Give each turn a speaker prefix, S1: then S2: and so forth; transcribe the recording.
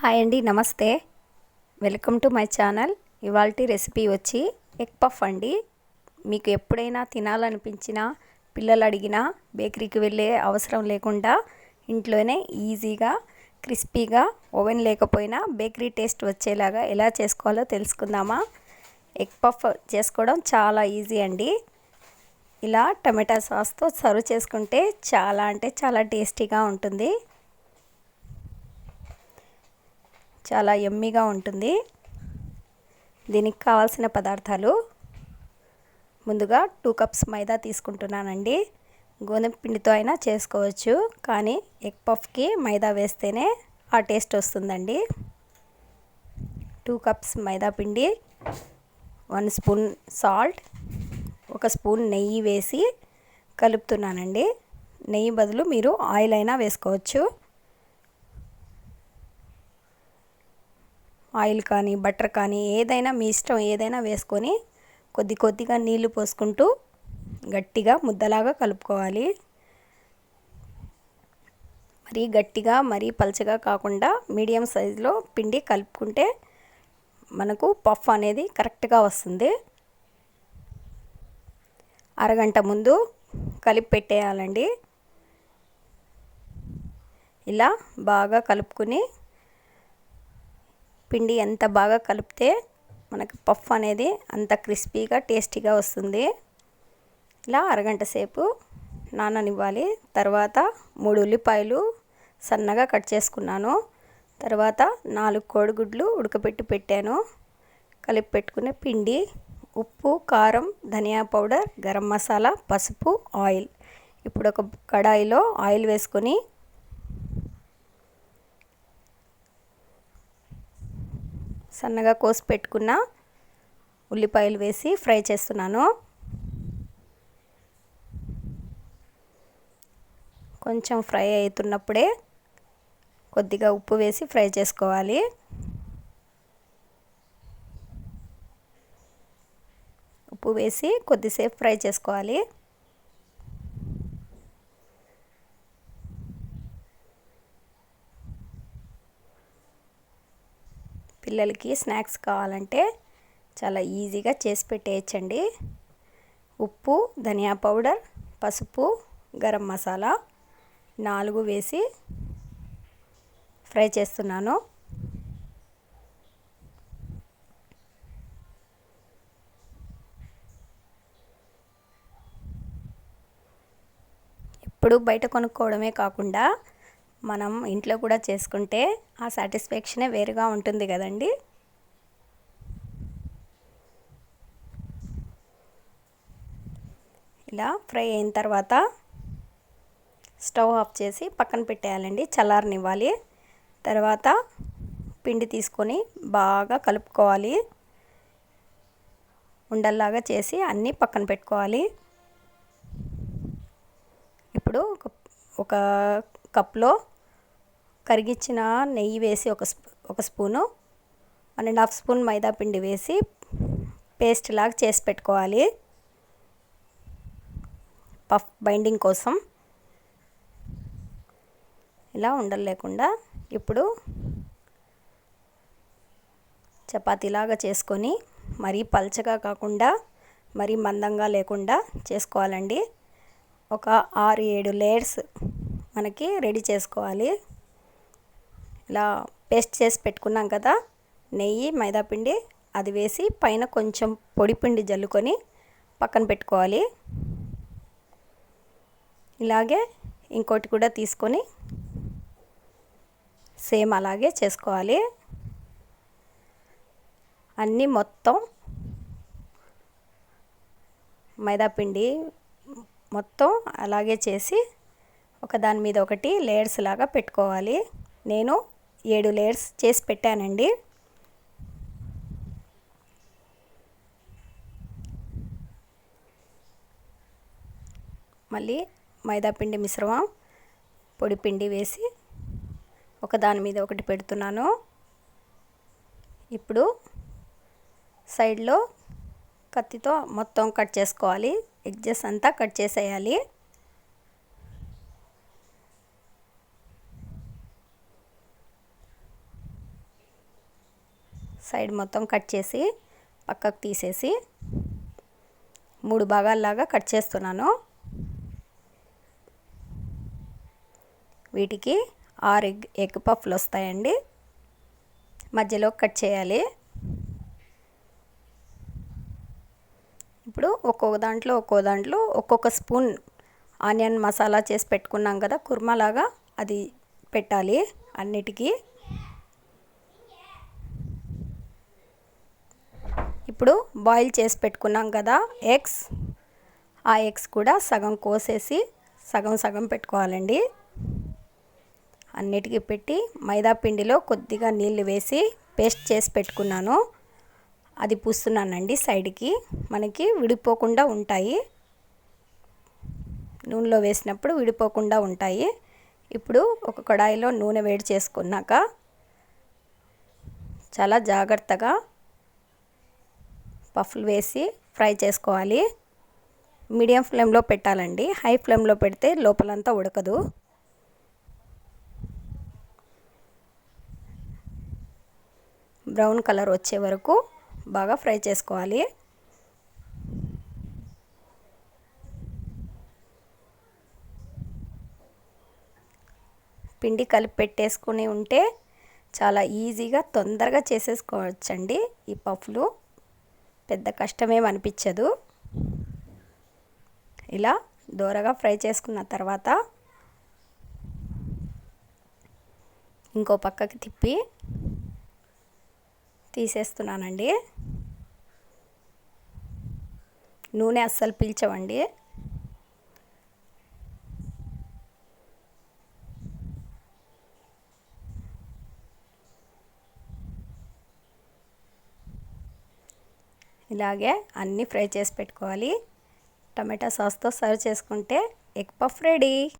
S1: Hi అండి నమస్తే. Welcome to my channel. ఇవాళ రెసిపీ వచ్చి ఎగ్ పఫ్ అండి. మీకు ఎప్పుడైనా తినాలనిపించినా పిల్లలు అడిగినా బేకరీకి వెళ్ళే అవసరం లేకుండా ఇంట్లోనే ఈజీగా క్రిస్పీగా ఓవెన్ లేకపోయినా బేకరీ టేస్ట్ వచ్చేలాగా ఎలా చేసుకోవాలో తెలుసుకుందామా? ఎగ్ పఫ్ చేసుకోవడం చాలా ఈజీ అండి. ఇలా టమాటా సాస్తో సర్వ్ చేసుకుంటే చాలా అంటే చాలా టేస్టీగా ఉంటుంది. చాలా ఎమ్మీగా ఉంటుంది. దీనికి కావాల్సిన పదార్థాలు. ముందుగా టూ కప్స్ మైదా తీసుకుంటున్నానండి. గోధుమ పిండితో అయినా చేసుకోవచ్చు. కానీ ఎగ్ పఫ్కి మైదా వేస్తేనే ఆ టేస్ట్ వస్తుందండి. టూ కప్స్ మైదా పిండి వన్ స్పూన్ సాల్ట్ ఒక స్పూన్ నెయ్యి వేసి కలుపుతున్నానండి. నెయ్యి బదులు మీరు ఆయిల్ అయినా వేసుకోవచ్చు. ఆయిల్ కానీ బటర్ కానీ ఏదైనా మీ ఇష్టం ఏదైనా వేసుకొని కొద్ది కొద్దిగా నీళ్ళు పోసుకుంటూ గట్టిగా ముద్దలాగా కలుపుకోవాలి. మరీ గట్టిగా మరీ పలచగా కాకుండా మీడియం సైజులో పిండి కలుపుకుంటే మనకు పఫ్ అనేది కరెక్ట్గా వస్తుంది. అరగంట ముందు కలిపి పెట్టేయాలండి. ఇలా బాగా కలుపుకుని పిండి ఎంత బాగా కలిపితే మనకు పఫ్ అనేది అంత క్రిస్పీగా టేస్టీగా వస్తుంది. ఇలా అరగంట సేపు నాననివ్వాలి. తర్వాత మూడు ఉల్లిపాయలు సన్నగా కట్ చేసుకున్నాను. తర్వాత నాలుగు కోడిగుడ్లు ఉడకబెట్టి పెట్టాను. కలిపి పెట్టుకునే పిండి ఉప్పు కారం ధనియా పౌడర్ గరం మసాలా పసుపు ఆయిల్. ఇప్పుడు ఒక కడాయిలో ఆయిల్ వేసుకొని సన్నగా కోసి పెట్టుకున్న ఉల్లిపాయలు వేసి ఫ్రై చేస్తున్నాను. కొంచెం ఫ్రై అవుతున్నప్పుడే కొద్దిగా ఉప్పు వేసి ఫ్రై చేసుకోవాలి. ఉప్పు వేసి కొద్దిసేపు ఫ్రై చేసుకోవాలి. పిల్లలకి స్నాక్స్ కావాలంటే చాలా ఈజీగా చేసి పెట్టేయచ్చండి. ఉప్పు ధనియా పౌడర్ పసుపు గరం మసాలా నాలుగు వేసి ఫ్రై చేస్తున్నాను. ఇప్పుడు బయట కొనుక్కోవడమే కాకుండా మనం ఇంట్లో కూడా చేసుకుంటే ఆ సాటిస్ఫాక్షనే వేరుగా ఉంటుంది కదండి. ఇలా ఫ్రై అయిన తర్వాత స్టవ్ ఆఫ్ చేసి పక్కన పెట్టేయాలండి చల్లారనివ్వాలి. తర్వాత పిండి తీసుకొని బాగా కలుపుకోవాలి. ఉండల్లాగా చేసి అన్నీ పక్కన పెట్టుకోవాలి. ఇప్పుడు ఒక ఒక కప్లో కరిగించిన నెయ్యి వేసి ఒక ఒక spoon one and half spoon మైదా పిండి వేసి పేస్ట్ లాగా చేసి పెట్టుకోవాలి. పఫ్ బైండింగ్ కోసం. ఇలా ఉండలు లేకుండా ఇప్పుడు చపాతీలాగా చేసుకొని మరీ పల్చగా కాకుండా మరీ మందంగా లేకుండా చేసుకోవాలండి. ఒక ఆరు ఏడు లేయర్స్ మనకి రెడీ చేసుకోవాలి. ఇలా పేస్ట్ చేసి పెట్టుకున్నాం కదా నెయ్యి మైదాపిండి అది వేసి పైన కొంచెం పొడి పిండి జల్లుకొని పక్కన పెట్టుకోవాలి. ఇలాగే ఇంకోటి కూడా తీసుకొని సేమ్ అలాగే చేసుకోవాలి. అన్నీ మొత్తం మైదాపిండి మొత్తం అలాగే చేసి ఒక దాని మీద ఒకటి లేయర్స్ లాగా పెట్టుకోవాలి. నేను ఏడు లేయర్స్ చేసి పెట్టానండి. మళ్ళీ మైదాపిండి మిశ్రమం పొడి పిండి వేసి ఒక దాని మీద ఒకటి పెడుతున్నాను. ఇప్పుడు సైడ్లో కత్తితో మొత్తం కట్ చేసుకోవాలి. ఎడ్జెస్ అంతా కట్ చేసేయాలి. సైడ్ మొత్తం కట్ చేసి పక్కకు తీసేసి మూడు భాగాల్లాగా కట్ చేస్తున్నాను. వీటికి ఆరు ఎగ్ ఎగ్ పఫ్లు వస్తాయండి. మధ్యలో కట్ చేయాలి. ఇప్పుడు ఒక్కొక్క దాంట్లో ఒక్కో దాంట్లో ఒక్కొక్క స్పూన్ ఆనియన్ మసాలా చేసి పెట్టుకున్నాం కదా కుర్మాలాగా అది పెట్టాలి అన్నిటికీ. ఇప్పుడు బాయిల్ చేసి పెట్టుకున్నాం కదా ఎగ్స్ ఆ ఎగ్స్ కూడా సగం కోసేసి సగం సగం పెట్టుకోవాలండి. అన్నిటికీ పెట్టి మైదా పిండిలో కొద్దిగా నీళ్ళు వేసి పేస్ట్ చేసి పెట్టుకున్నాను. అది పూస్తున్నానండి సైడ్కి. మనకి విడిపోకుండా ఉంటాయి. నూనెలో వేసినప్పుడు విడిపోకుండా ఉంటాయి. ఇప్పుడు ఒక కడాయిలో నూనె వేడి చేసుకున్నాక చాలా జాగ్రత్తగా పఫ్లు వేసి ఫ్రై చేసుకోవాలి. మీడియం ఫ్లేమ్లో పెట్టాలండి. హై ఫ్లేమ్లో పెడితే లోపలంతా ఉడకదు. బ్రౌన్ కలర్ వచ్చే వరకు బాగా ఫ్రై చేసుకోవాలి. పిండి కలిపి పెట్టేసుకుని ఉంటే చాలా ఈజీగా తొందరగా చేసేసుకోవచ్చండి ఈ పఫ్లు. పెద్ద కష్టమేం అనిపించదు. ఇలా దోరగా ఫ్రై చేసుకున్న తర్వాత ఇంకో పక్కకి తిప్పి తీసేస్తున్నానండి. నూనె అస్సలు పీల్చవండి. ఇలాగే అన్నీ ఫ్రై చేసి పెట్టుకోవాలి. టమాటా సాస్తో సర్వ్ చేసుకుంటే ఎగ్ పఫ్ రెడీ.